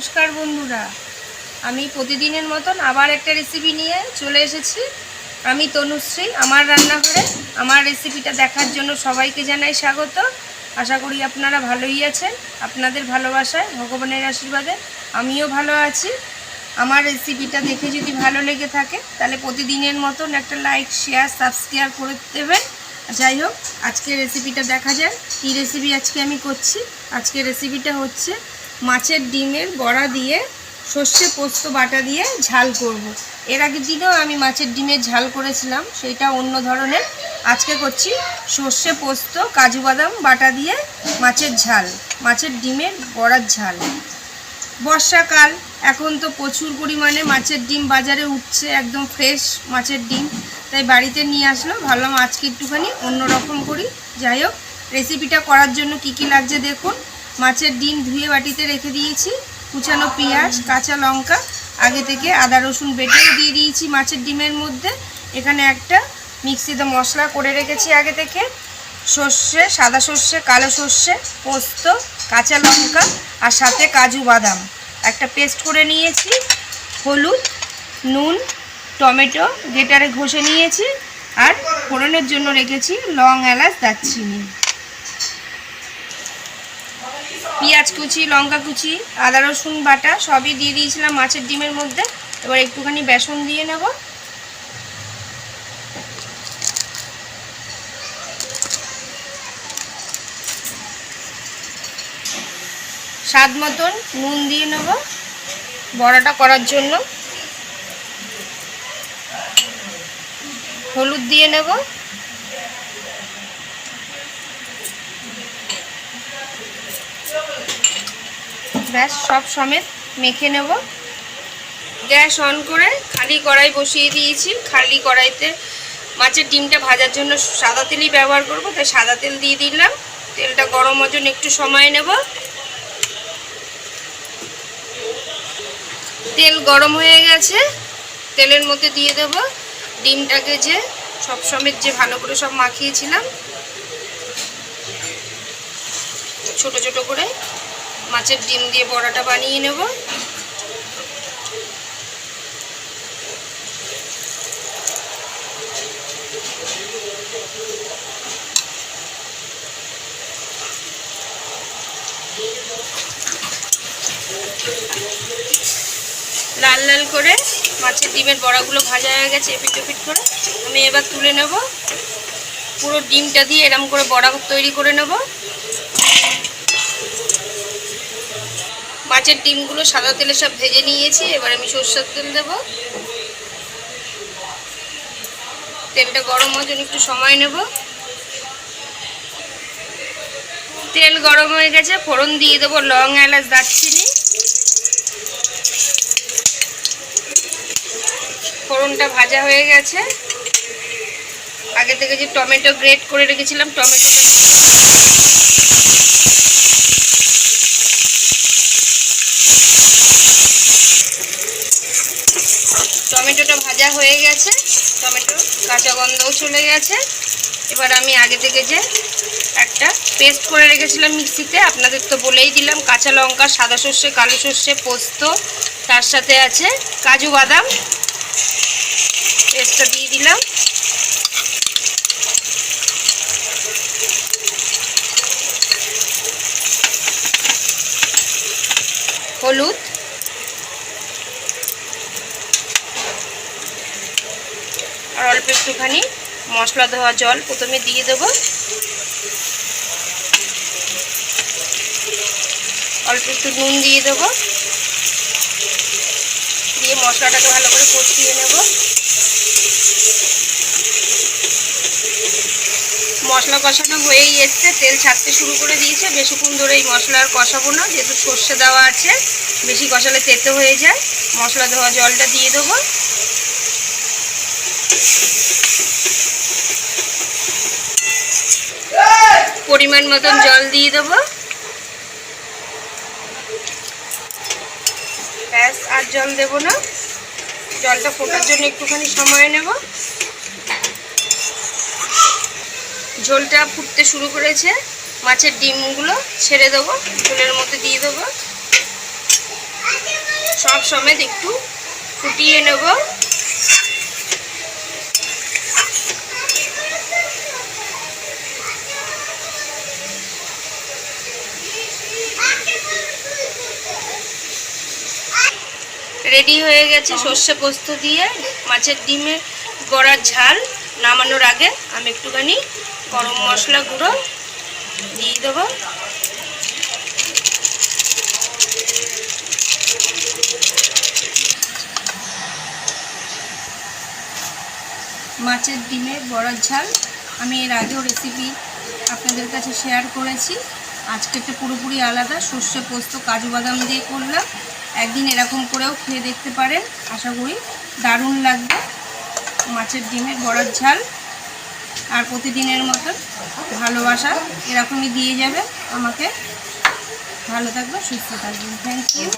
নমস্কার বন্ধুরা। আমি প্রতিদিনের মতন আবার একটা রেসিপি নিয়ে চলে এসেছি। আমি তনুশ্রী, আমার রান্নাঘরে। আমার রেসিপিটা দেখার জন্য সবাইকে জানাই স্বাগত। আশা করি আপনারা ভালোই আছেন। আপনাদের ভালোবাসায়, ভগবানের আশীর্বাদে আমিও ভালো আছি। আমার রেসিপিটা দেখে যদি ভালো লেগে থাকে, তাহলে প্রতিদিনের মতন একটা লাইক শেয়ার সাবস্ক্রাইব করে দেবেন। যাই হোক, আজকে রেসিপিটা দেখা যায় কী রেসিপি আজকে আমি করছি? আজকে রেসিপিটা হচ্ছে মাছের ডিমের বড়া দিয়ে, সর্ষে পোস্ত বাটা দিয়ে ঝাল করব। এর আগের দিনেও আমি মাছের ডিমের ঝাল করেছিলাম, সেটা অন্য ধরনের। আজকে করছি সর্ষে পোস্ত, কাজু বাদাম বাটা দিয়ে মাছের ঝাল, মাছের ডিমের বড়ার ঝাল। বর্ষাকাল, এখন তো প্রচুর পরিমাণে মাছের ডিম বাজারে উঠছে, একদম ফ্রেশ মাছের ডিম। তাই বাড়িতে নিয়ে আসলো ভাবলাম আজকে একটুখানি অন্যরকম করি। যাই হোক রেসিপিটা করার জন্য কি কি লাগছে দেখুন। মাছের ডিম ধুয়ে বাটিতে রেখে দিয়েছি, কুচানো পেঁয়াজ, কাঁচা লঙ্কা, আগে থেকে আদা, রসুন বেটেও দিয়ে দিয়েছি মাছের ডিমের মধ্যে। এখানে একটা মিক্সিতে মশলা করে রেখেছি আগে থেকে। সর্ষে, সাদা সর্ষে, কালো সর্ষে, পোস্ত, কাঁচা লঙ্কা আর সাথে কাজু বাদাম। একটা পেস্ট করে নিয়েছি, হলুদ, নুন, টমেটো গেটারে ঘষে নিয়েছি আর ফোড়নের জন্য রেখেছি লং এলাচ, দারচিনি। পেঁয়াজ কুচি, লঙ্কা কুচি, আদা রসুন বাটা, সবই দিয়ে দিয়েছিলাম মাছের ডিমের মধ্যে। এবার একটুখানি বেসন দিয়ে নেব। স্বাদ মতন নুন দিয়ে নেব বড়াটা করার জন্য। হলুদ দিয়ে নেব। ব্যাস, সব সমেত মেখে নেব। গ্যাস অন করে খালি কড়াই বসিয়ে দিয়েছি। খালি কড়াইতে মাছের ডিমটা ভাজার জন্য সাদা তেলই ব্যবহার করব, তাই সাদা তেল দিয়ে দিলাম। তেলটা গরম জন্য একটু সময় নেব। তেল গরম হয়ে গেছে। তেলের মধ্যে দিয়ে দেব ডিমটাকে যে সব সমেত যে ভালো করে সব মাখিয়েছিলাম। ছোট ছোট করে মাছের ডিম দিয়ে বড়াটা বানিয়ে নেব। লাল লাল করে মাছের ডিমের বড়াগুলো ভাজা হয়ে গেছে এপিট এপিট করে। আমি এবার তুলে নেব। পুরো ডিমটা দিয়ে এরম করে বড়া তৈরি করে নেব। মাছের ডিমগুলো সাদা তেলে সব ভেজে নিয়েছি, এবার আমি সর্ষের তেল দেব। তেলটা গরম হওয়ার জন্য একটু সময় নেব। তেল গরম হয়ে গেছে, ফোড়ন দিয়ে দেবো লং, এলাচ, দারচিনি। ফোড়নটা ভাজা হয়ে গেছে। আগে থেকে যে টমেটো গ্রেট করে রেখেছিলাম, টমেটোটা কাঁচা গন্ধও চলে গেছে। এবার আমি আগে থেকে যে একটা পেস্ট করে রেখেছিলাম মিক্সিতে, আপনাদের তো বলেই দিলাম, কাঁচা লঙ্কা, সাদা সর্ষে, কালো সর্ষে, পোস্ত, তার সাথে আছে কাজু বাদাম। পেস্টটা দিয়ে দিলাম। হলুদ। আর অল্প একটুখানি মশলা ধোয়া জল প্রথমে দিয়ে দেব। অল্প একটু নুন দিয়ে দেব। দিয়ে মশলাটাকে ভালো করে কষিয়ে নেব। মশলা কষানো হয়েই এসছে, তেল ছাড়তে শুরু করে দিয়েছে। বেশিক্ষণ ধরে এই মশলা আর কষাবো না, যেহেতু সর্ষে দেওয়া আছে, বেশি কষালে তেতে হয়ে যায়। মশলা ধোয়া জলটা দিয়ে দেবো। পরিমাণ মতন জল দিয়ে দেবো। ব্যাস, আর জল দেব না। জলটা ফোটার জন্য একটুখানি সময় নেব। ঝোলটা ফুটতে শুরু করেছে। মাছের ডিমগুলো ছেড়ে দেবো, ঝোলের মধ্যে দিয়ে দেবো। সব সমেত একটু ফুটিয়ে নেব। রেডি হয়ে গেছে সর্ষে পোস্ত দিয়ে, মাছের ডিমের বড়ার ঝাল নামানোর আগে আমি একটুখানি গরম মশলা গুঁড়ো দিয়ে দেবো। মাছের ডিমের বড়ার ঝাল আমি এর আগেও রেসিপি আপনাদের কাছে শেয়ার করেছি। আজকে একটা পুরোপুরি আলাদা, সর্ষে পোস্ত, কাজু বাদাম দিয়ে করলাম। একদিন এরকম করেও খেয়ে দেখতে পারেন। আশা করি দারুণ লাগবে। মাছের ডিমের বড়ার ঝাল আর প্রতিদিনের মতন ভালোবাসা এরকমই দিয়ে যাবে আমাকে। ভালো থাকবে সুস্থ থাকবেন। Thank you